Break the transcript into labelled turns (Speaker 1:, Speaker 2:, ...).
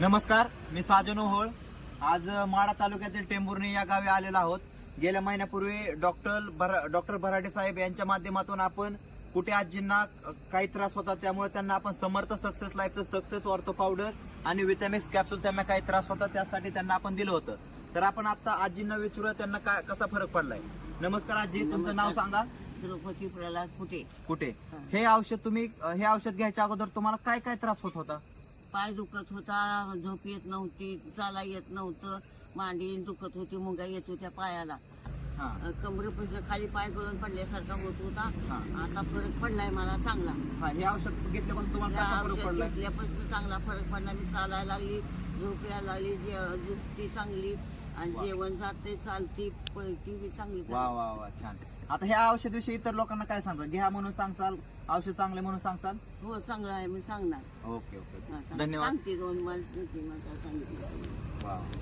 Speaker 1: नमस्कार मी साजन ओहोळ. आज माडा तालुक्यातील टेंभुर्णी या गावी आलेलो आहोत. गेल्या महिन्यापूर्वी डॉक्टर भरा डॉक्टर भराडे साहेब यांच्या माध्यमातून आपण कुठे आजींना काही त्रास होता त्यामुळे त्यांना आपण समर्थ सक्सेस लाईफचं सक्सेस ऑर्थो पावडर आणि विटॅमिक्स कॅप्सूल त्यांना काही त्रास होता त्यासाठी त्यांना आपण दिलं होतं. तर आपण आता आजींना विचारूया त्यांना काय कसा फरक पडलाय? नमस्कार आजी तुमचं नाव सांगा.
Speaker 2: द्रौपदी प्रल्हाद कुठे
Speaker 1: कुठे
Speaker 2: हा.
Speaker 1: औषध तुम्ही हे औषध घ्यायच्या अगोदर तुम्हाला काय काय त्रास होत होता?
Speaker 2: पाय दुखत होता झोप येत नव्हती चाला येत नव्हतं मांडी दुखत होती मुंगा येत होत्या पायाला. कमरेपासून खाली पाय गळून पडल्यासारखा होत होता. आता फरक पडलाय मला चांगला.
Speaker 1: हा औषध
Speaker 2: घेतल्यापासून चांगला फरक पडला. मी चालायला लागली झोप यायला लागली जे- झोपती चांगली आणि
Speaker 1: वा.
Speaker 2: जेवण जाते चालती पळती बी चांगली
Speaker 1: वा वा वा छान. आता ह्या औषध विषयी इतर लोकांना काय सांगतात? घ्या म्हणून सांगचाल औषध चांगले म्हणून सांगचाल
Speaker 2: हो चांगलं आहे मी सांगणार.
Speaker 1: Okay okay.
Speaker 2: हा, सांग-
Speaker 1: धन्यवाद.
Speaker 2: सांगते दोन माणसं तीन माणसं सांगितलं